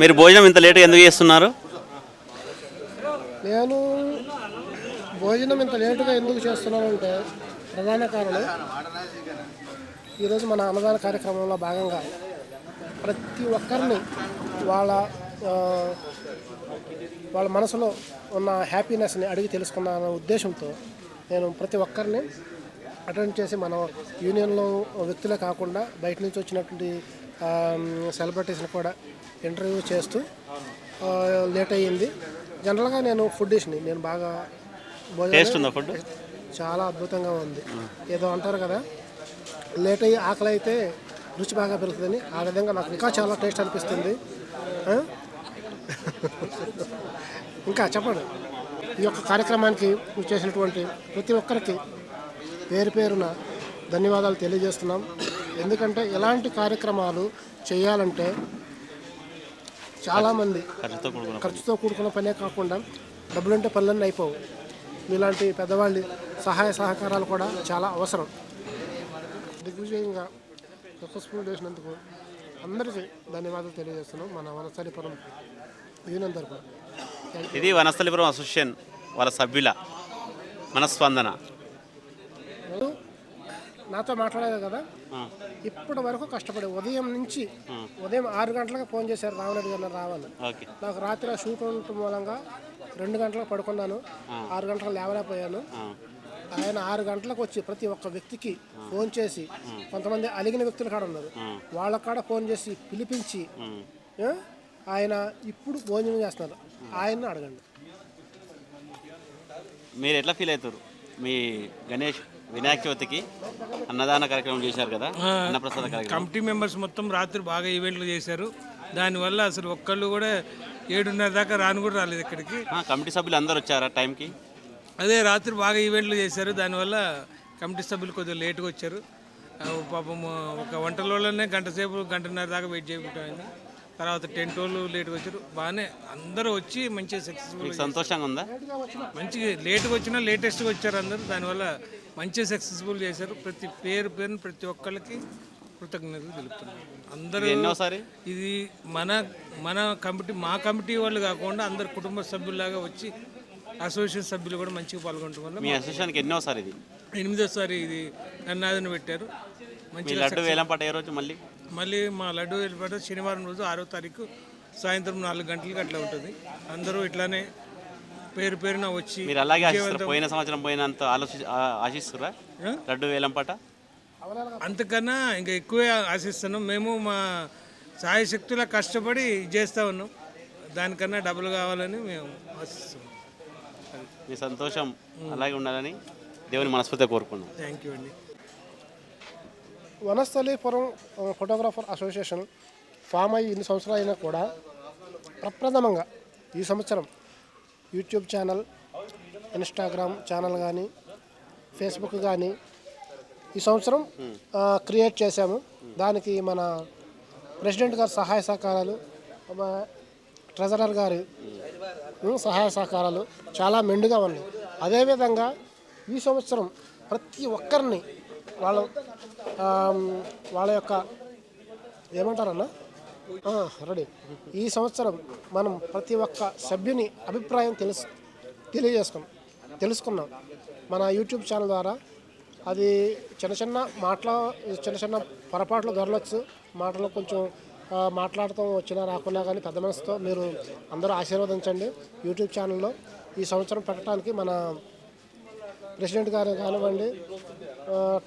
మీరు భోజనం ఇంత లేట్గా ఎందుకు చేస్తున్నారు? నేను భోజనం ఇంత లేటుగా ఎందుకు చేస్తున్నానంటే ప్రధాన కారణం ఈరోజు మన అన్నదాన కార్యక్రమంలో భాగంగా ప్రతి ఒక్కరిని వాళ్ళ వాళ్ళ మనసులో ఉన్న హ్యాపీనెస్ని అడిగి తెలుసుకున్న ఉద్దేశంతో నేను ప్రతి ఒక్కరిని అటెండ్ చేసి మన యూనియన్లో వ్యక్తులే కాకుండా బయట నుంచి వచ్చినటువంటి సెలబ్రిటీస్ని కూడా ఇంటర్వ్యూ చేస్తూ లేట్ అయ్యింది. జనరల్గా నేను ఫుడ్ డిష్ని నేను బాగా భోజనం ఫుడ్ చాలా అద్భుతంగా ఉంది. ఏదో అంటారు కదా లేట్ అయ్యి ఆకలి అయితే రుచి బాగా పెరుగుతుందని ఆ విధంగా నాకు ఇంకా చాలా టేస్ట్ అనిపిస్తుంది? ఇంకా చెప్పండి. ఈ యొక్క కార్యక్రమానికి చేసినటువంటి ప్రతి ఒక్కరికి పేరు పేరున ధన్యవాదాలు తెలియజేస్తున్నాం. ఎందుకంటే ఇలాంటి కార్యక్రమాలు చేయాలంటే చాలామంది ఖర్చుతో కూడుకున్న పనే. కాకుండా డబ్బులుంటే పనులన్నీ అయిపోవు. ఇలాంటి పెద్దవాళ్ళ సహాయ సహకారాలు కూడా చాలా అవసరం. దిగ్విజయంగా సక్సెస్ఫుల్ చేసినందుకు అందరికీ ధన్యవాదాలు తెలియజేస్తున్నాం. మన వనస్థలిపురం యూనియన్ తరపున ఇది వనస్థలిపురం అసోసియేషన్ వాళ్ళ సభ్యుల మనస్పందన. నాతో మాట్లాడేది కదా? ఇప్పటి వరకు కష్టపడి ఉదయం నుంచి ఉదయం ఆరు గంటలకు ఫోన్ చేశారు రావణరెడ్డి గారు రావాలి. నాకు రాత్రి ఆ షూట్ ఉండటం మూలంగా రెండు గంటలకు పడుకున్నాను. ఆరు గంటలకు లేవలేకపోయాను. ఆయన ఆరు గంటలకు వచ్చి ప్రతి ఒక్క వ్యక్తికి ఫోన్ చేసి కొంతమంది అలిగిన వ్యక్తులు కాడ ఉన్నారు. వాళ్ళ కాడ ఫోన్ చేసి పిలిపించి ఆయన ఇప్పుడు భోజనం చేస్తున్నారు. ఆయన్ని అడగండి. మీరు ఎట్లా ఫీల్ అవుతారు? మీ గణేష్ వినాయక చవితికి అన్నదాన కార్యక్రమం చేశారు కదా? అన్నప్రసాద కార్యక్రమం. కమిటీ మెంబర్స్ మొత్తం రాత్రి బాగా ఈవెంట్లు చేశారు. దానివల్ల అసలు ఒక్కళ్ళు కూడా ఏడున్నర దాకా రాను కూడా రాలేదు ఇక్కడికి. కమిటీ సభ్యులు అందరు వచ్చారా టైంకి? అదే రాత్రి బాగా ఈవెంట్లు చేశారు. దానివల్ల కమిటీ సభ్యులు కొద్దిగా లేట్గా వచ్చారు. పాపం ఒక వంటల వాళ్ళనే గంట సేపు గంటన్నర దాకా వెయిట్ చేయబోయింది తర్వాత టెంట్ వాళ్ళు లేట్గా వచ్చారు. బాగానే అందరూ వచ్చి మంచిగా సక్సెస్ఫుల్ సంతోషంగా ఉందా? మంచిగా లేట్గా వచ్చినా లేటెస్ట్గా వచ్చారు అందరూ. దానివల్ల మంచిగా సక్సెస్ఫుల్ చేశారు. ప్రతి పేరు పేరుని ప్రతి ఒక్కరికి కృతజ్ఞతలు తెలుపుతున్నాను అందరూ ఎన్నోసారి? ఇది మన మన కమిటీ మా కమిటీ వాళ్ళు కాకుండా అందరు కుటుంబ సభ్యుల్లాగా వచ్చి అసోసియేషన్ సభ్యులు కూడా మంచిగా పాల్గొనడం వల్ల మీ అసోసియేషన్కి ఎన్నోసారి ఇది? ఎనిమిదోసారి ఇది నన్నాదని పెట్టారు. మీ మంచిగా లడ్డు ఏ రోజు మళ్ళీ? మళ్ళీ మా లడ్డు వెళ్ళిపోతే శనివారం రోజు ఆరో తారీఖు సాయంత్రం నాలుగు గంటలకి అట్లా ఉంటుంది. అందరూ ఇట్లానే పేరు పేరున వచ్చి మీరు అలాగే ఆశిస్తారు? పోయిన సంవత్సరం పోయినంత ఆలోచి ఆశిస్తురా? లడ్డు వేలం పాట? అంతకన్నా ఇంకా ఎక్కువే ఆశిస్తున్నాం. మేము మా సాయశక్తులా కష్టపడి చేస్తూ ఉన్నాం. దానికన్నా డబ్బులు కావాలని మేము ఆశిస్తున్నాం. మీ సంతోషం అలాగే ఉండాలని దేవుని మనస్ఫూర్తిగా కోరుకున్నాం థ్యాంక్ యూ అండి. వనస్థలీపురం ఫోటోగ్రాఫర్ అసోసియేషన్ ఫామ్ అయ్యి ఇన్ని సంవత్సరాలు అయినా కూడా ప్రప్రథమంగా ఈ సంవత్సరం యూట్యూబ్ ఛానల్ ఇన్స్టాగ్రామ్ ఛానల్ కానీ ఫేస్బుక్ కానీ ఈ సంవత్సరం క్రియేట్ చేశాము. దానికి మన ప్రెసిడెంట్ గారి సహాయ సహకారాలు మా ట్రెజరర్ గారి సహాయ సహకారాలు చాలా మెండుగా ఉన్నాయి. అదేవిధంగా ఈ సంవత్సరం ప్రతి ఒక్కరిని వాళ్ళ వాళ్ళ యొక్క ఏమంటారన్నా రెడీ. ఈ సంవత్సరం మనం ప్రతి ఒక్క సభ్యుని అభిప్రాయం తెలుసు తెలియజేసుకున్నాం తెలుసుకున్నాం. మన యూట్యూబ్ ఛానల్ ద్వారా అది చిన్న చిన్న మాటల చిన్న చిన్న పొరపాట్లు దొరలవచ్చు మాటలు కొంచెం మాట్లాడటం వచ్చినా రాకున్నా కానీ పెద్ద మనసుతో మీరు అందరూ ఆశీర్వదించండి యూట్యూబ్ ఛానల్లో. ఈ సంవత్సరం పెట్టడానికి మన ప్రెసిడెంట్ గారు కానివ్వండి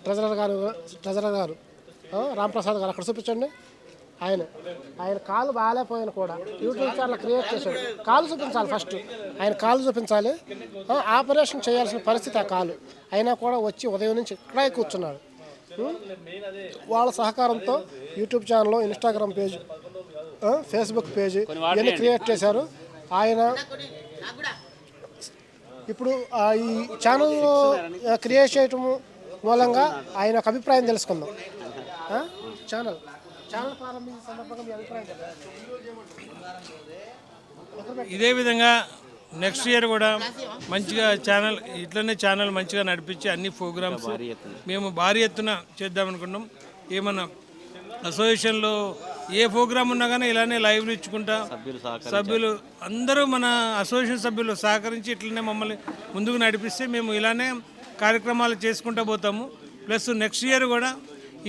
ట్రెజరర్ గారు ట్రెజరర్ గారు రాంప్రసాద్ గారు అక్కడ చూపించండి. ఆయన. ఆయన కాలు బాగాలేకపోయినా కూడా. యూట్యూబ్ ఛానల్ క్రియేట్ చేశాడు. కాలు చూపించాలి ఫస్ట్ ఆయన కాలు చూపించాలి. ఆపరేషన్ చేయాల్సిన పరిస్థితి ఆ కాలు. అయినా కూడా వచ్చి ఉదయం నుంచి ఇక్కడే కూర్చున్నాడు? వాళ్ళ సహకారంతో YouTube channel Instagram page Facebook page ఇవన్నీ క్రియేట్ చేశారు. ఆయన ఇప్పుడు ఆ, ఈ ఛానల్ క్రియేట్ చేయటం మూలంగా ఆయన ఒక అభిప్రాయం తెలుసుకుందాం? ఛానల్ ఛానల్ ప్రారంభించిన సందర్భంగా మీ అభిప్రాయం చెప్పండి. ఇదే విధంగా నెక్స్ట్ ఇయర్ కూడా మంచిగా ఛానల్ ఇట్లనే ఛానల్ మంచిగా నడిపించి అన్ని ప్రోగ్రామ్స్ మేము భారీ ఎత్తున చేద్దామనుకున్నాం ఏమన్నా అసోసియేషన్లో ఏ ప్రోగ్రామ్ ఉన్నా కానీ ఇలానే లైవ్లు ఇచ్చుకుంటా సభ్యులు సహకారం సభ్యులు అందరూ మన అసోసియేషన్ సభ్యులు సహకరించి ఇట్లనే మమ్మల్ని ముందుకు నడిపిస్తే మేము ఇలానే కార్యక్రమాలు చేసుకుంటూ పోతాము. ప్లస్ నెక్స్ట్ ఇయర్ కూడా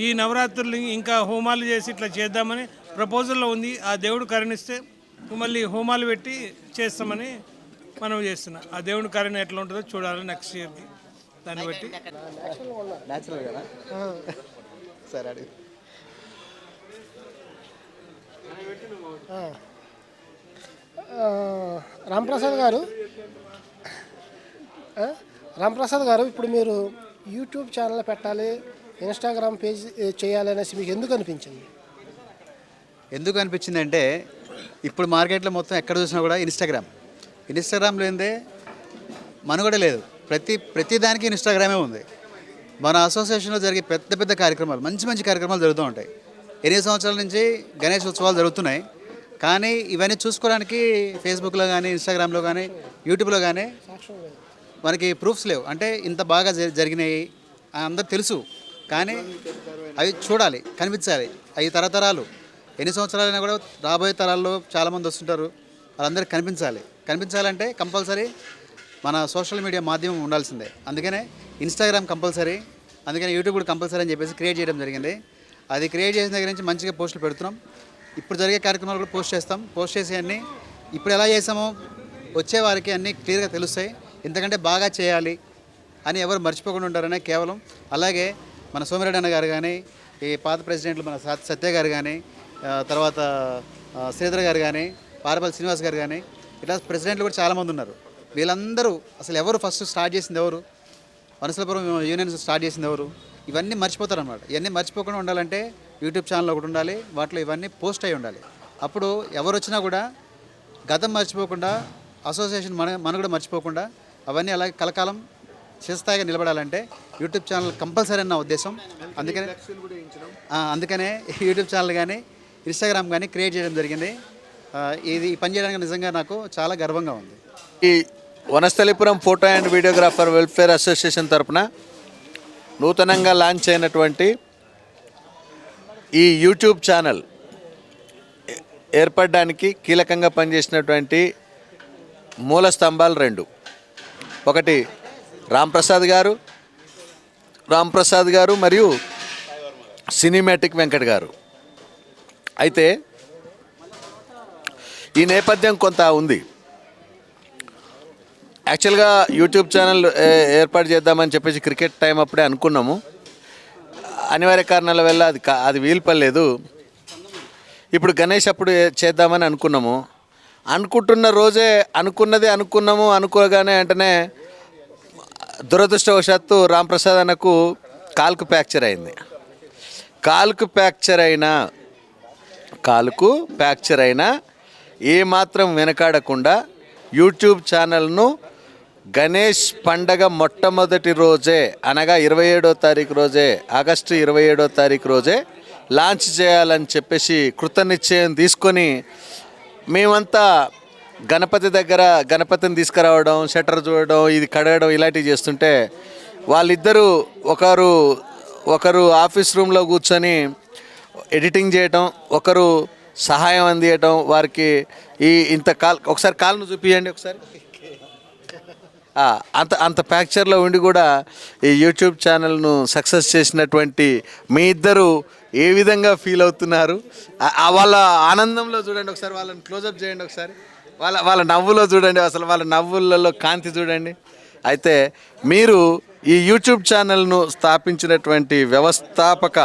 ఈ నవరాత్రులు ఇంకా హోమాలు చేసి ఇట్లా చేద్దామని ప్రపోజల్లో ఉంది. ఆ దేవుడు కరుణిస్తే మళ్ళీ హోమాలు పెట్టి చేస్తామని మనం చేస్తున్నాం. ఆ దేవుడి కరుణ ఎట్లా ఉంటుందో చూడాలి నెక్స్ట్ ఇయర్కి దాన్ని బట్టి. న్యాచురల్ కదా? సరే అడిగి. రాంప్రసాద్ గారు. రాంప్రసాద్ గారు ఇప్పుడు మీరు యూట్యూబ్ ఛానల్ పెట్టాలి ఇన్స్టాగ్రామ్ పేజ్ ఏ, చేయాలి అనేసి మీకు ఎందుకు అనిపించింది? ఎందుకు అనిపించింది అంటే ఇప్పుడు మార్కెట్లో మొత్తం ఎక్కడ చూసినా కూడా ఇన్స్టాగ్రామ్. ఇన్స్టాగ్రామ్ లేదే మనుగడ లేదు. ప్రతి ప్రతి దానికి ఇన్స్టాగ్రామే ఉంది. మన అసోసియేషన్లో జరిగే పెద్ద పెద్ద కార్యక్రమాలు మంచి మంచి కార్యక్రమాలు జరుగుతూ ఉంటాయి. ఎనిమిది సంవత్సరాల నుంచి గణేష్ ఉత్సవాలు జరుగుతున్నాయి. కానీ ఇవన్నీ చూసుకోవడానికి ఫేస్బుక్లో కానీ ఇన్స్టాగ్రామ్లో కానీ యూట్యూబ్లో కానీ మనకి ప్రూఫ్స్ లేవు. అంటే ఇంత బాగా జరి- జరిగినాయి. అందరు తెలుసు. కానీ అవి చూడాలి కనిపించాలి. అవి తరతరాలు. ఎన్ని సంవత్సరాలైనా కూడా రాబోయే తరాల్లో చాలామంది వస్తుంటారు. వాళ్ళందరికీ కనిపించాలి. కనిపించాలంటే కంపల్సరీ మన సోషల్ మీడియా మాధ్యమం ఉండాల్సిందే. అందుకనే ఇన్స్టాగ్రామ్ కంపల్సరీ అందుకని యూట్యూబ్ కూడా కంపల్సరీ అని చెప్పేసి క్రియేట్ చేయడం జరిగింది. అది క్రియేట్ చేసిన దగ్గర నుంచి మంచిగా పోస్టులు పెడుతున్నాం. ఇప్పుడు జరిగే కార్యక్రమాలు కూడా పోస్ట్ చేస్తాం. పోస్ట్ చేసి అన్నీ ఇప్పుడు ఎలా చేసామో వచ్చే వారికి అన్నీ క్లియర్గా తెలుస్తాయి. ఎందుకంటే బాగా చేయాలి అని ఎవరు మర్చిపోకుండా ఉంటారనే కేవలం. అలాగే మన సోమిరెడ్డి అన్న గారు కానీ ఈ పాత ప్రెసిడెంట్లు మన సత్య గారు కానీ తర్వాత శ్రీధర్ గారు కానీ పారపల్లి శ్రీనివాస్ గారు కానీ ఇట్లా ప్రెసిడెంట్లు కూడా చాలామంది ఉన్నారు. వీళ్ళందరూ అసలు ఎవరు ఫస్ట్ స్టార్ట్ చేసింది ఎవరు? వనసలపురం యూనియన్ స్టార్ట్ చేసింది ఎవరు? ఇవన్నీ మర్చిపోతారు అనమాట ఇవన్నీ మర్చిపోకుండా ఉండాలంటే యూట్యూబ్ ఛానల్ ఒకటి ఉండాలి వాటిలో ఇవన్నీ పోస్ట్ అయి ఉండాలి. అప్పుడు ఎవరు వచ్చినా కూడా గతం మర్చిపోకుండా అసోసియేషన్ మన కూడా మర్చిపోకుండా అవన్నీ అలాగే కలకాలం శిరస్థాయిగా నిలబడాలంటే యూట్యూబ్ ఛానల్ కంపల్సరీ అన్న ఉద్దేశం. అందుకనే అందుకనే యూట్యూబ్ ఛానల్ కానీ ఇన్స్టాగ్రామ్ కానీ క్రియేట్ చేయడం జరిగింది. ఇది పనిచేయడానికి పని చేయడానికి నిజంగా నాకు చాలా గర్వంగా ఉంది. ఈ Vanasthalipuram photo and videographer welfare association తరపున నూతనంగా లాంచ్ అయినటువంటి ఈ యూట్యూబ్ ఛానల్ ఏ- ఏర్పడడానికి కీలకంగా పనిచేసినటువంటి మూల స్తంభాలు రెండు. ఒకటి రాంప్రసాద్ గారు రాంప్రసాద్ గారు మరియు సినిమాటిక్ వెంకట్ గారు. అయితే ఈ నేపథ్యం కొంత ఉంది. యాక్చువల్గా యూట్యూబ్ ఛానల్ ఏర్పాటు చేద్దామని చెప్పేసి క్రికెట్ టైం అప్పుడే అనుకున్నాము. అనివార్య కారణాల వల్ల అది కా- అది వీలుపడలేదు. ఇప్పుడు గణేష్ అప్పుడు చేద్దామని అనుకున్నాము. అనుకుంటున్న రోజే అనుకున్నది అనుకున్నాము అనుకోగానే వెంటనే దురదృష్టవశాత్తు రాంప్రసాద్ అన్నకు కాలుకు ఫ్రాక్చర్ అయింది. కాలుకు ఫ్రాక్చర్ అయినా కాలుకు ఫ్రాక్చర్ అయినా ఏమాత్రం వెనకాడకుండా యూట్యూబ్ ఛానల్ను గణేష్ పండగ మొట్టమొదటి రోజే అనగా ఇరవై ఏడో తారీఖు రోజే ఆగస్టు ఇరవై ఏడో తారీఖు రోజే లాంచ్ చేయాలని చెప్పేసి కృతనిశ్చయం తీసుకొని మేమంతా గణపతి దగ్గర గణపతిని తీసుకురావడం షట్టర్ చూడడం ఇది కడగడం ఇలాంటివి చేస్తుంటే వాళ్ళిద్దరూ ఒకరు ఒకరు ఆఫీస్ రూమ్లో కూర్చొని ఎడిటింగ్ చేయటం ఒకరు సహాయం అందియటం వారికి ఈ ఇంత కాల్ ఒకసారి కాల్ను చూపించండి ఒకసారి. అంత అంత ప్యాక్చర్లో ఉండి కూడా ఈ యూట్యూబ్ ఛానల్ను సక్సెస్ చేసినటువంటి మీ ఇద్దరు ఏ విధంగా ఫీల్ అవుతున్నారు? వాళ్ళ ఆనందంలో చూడండి ఒకసారి వాళ్ళని క్లోజప్ చేయండి ఒకసారి. వాళ్ళ వాళ్ళ నవ్వులో చూడండి అసలు వాళ్ళ నవ్వులలో కాంతి చూడండి. అయితే మీరు ఈ యూట్యూబ్ ఛానల్ను స్థాపించినటువంటి వ్యవస్థాపక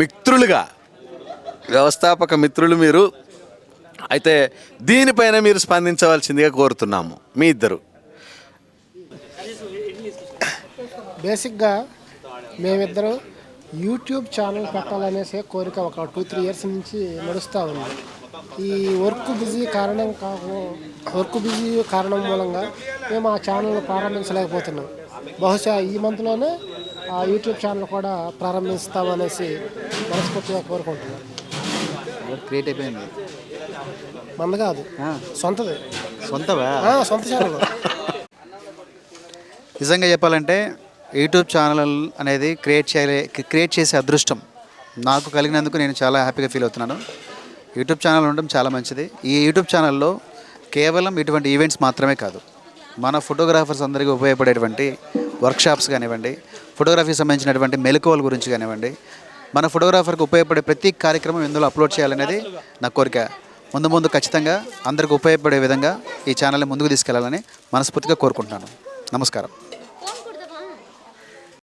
మిత్రులుగా వ్యవస్థాపక మిత్రులు మీరు. అయితే దీనిపైన మీరు స్పందించవలసిందిగా కోరుతున్నాము మీ ఇద్దరు. బేసిక్గా మేమిద్దరం యూట్యూబ్ ఛానల్ పెట్టాలనేసే కోరిక ఒక టూ త్రీ ఇయర్స్ నుంచి నడుస్తూ ఉంది. ఈ వర్క్ బిజీ కారణం కాకు వర్క్ బిజీ కారణం మూలంగా మేము ఆ ఛానల్ ప్రారంభించలేకపోతున్నాం. బహుశా ఈ మంత్లోనే ఆ యూట్యూబ్ ఛానల్ కూడా ప్రారంభిస్తామనేసి మనస్ఫూర్తిగా కోరుకుంటున్నాం. క్రియేట్ అయిపోయింది. మంద కాదు. సొంతది. సొంతవా? సొంత ఛానల్ నిజంగా చెప్పాలంటే యూట్యూబ్ ఛానల్ అనేది క్రియేట్ చేయలే క్రియేట్ చేసే అదృష్టం నాకు కలిగినందుకు నేను చాలా హ్యాపీగా ఫీల్ అవుతున్నాను. యూట్యూబ్ ఛానల్ ఉండడం చాలా మంచిది. ఈ యూట్యూబ్ ఛానల్లో కేవలం ఇటువంటి ఈవెంట్స్ మాత్రమే కాదు మన ఫోటోగ్రాఫర్స్ అందరికీ ఉపయోగపడేటువంటి వర్క్షాప్స్ కానివ్వండి ఫోటోగ్రఫీకి సంబంధించినటువంటి మెలకువల గురించి కానివ్వండి మన ఫోటోగ్రాఫర్కి ఉపయోగపడే ప్రతి కార్యక్రమం ఇందులో అప్లోడ్ చేయాలనేది నా కోరిక. ముందు ముందు ఖచ్చితంగా అందరికి ఉపయోగపడే విధంగా ఈ ఛానల్ని ముందుకు తీసుకెళ్ళాలని మనస్ఫూర్తిగా కోరుకుంటున్నాను. నమస్కారం.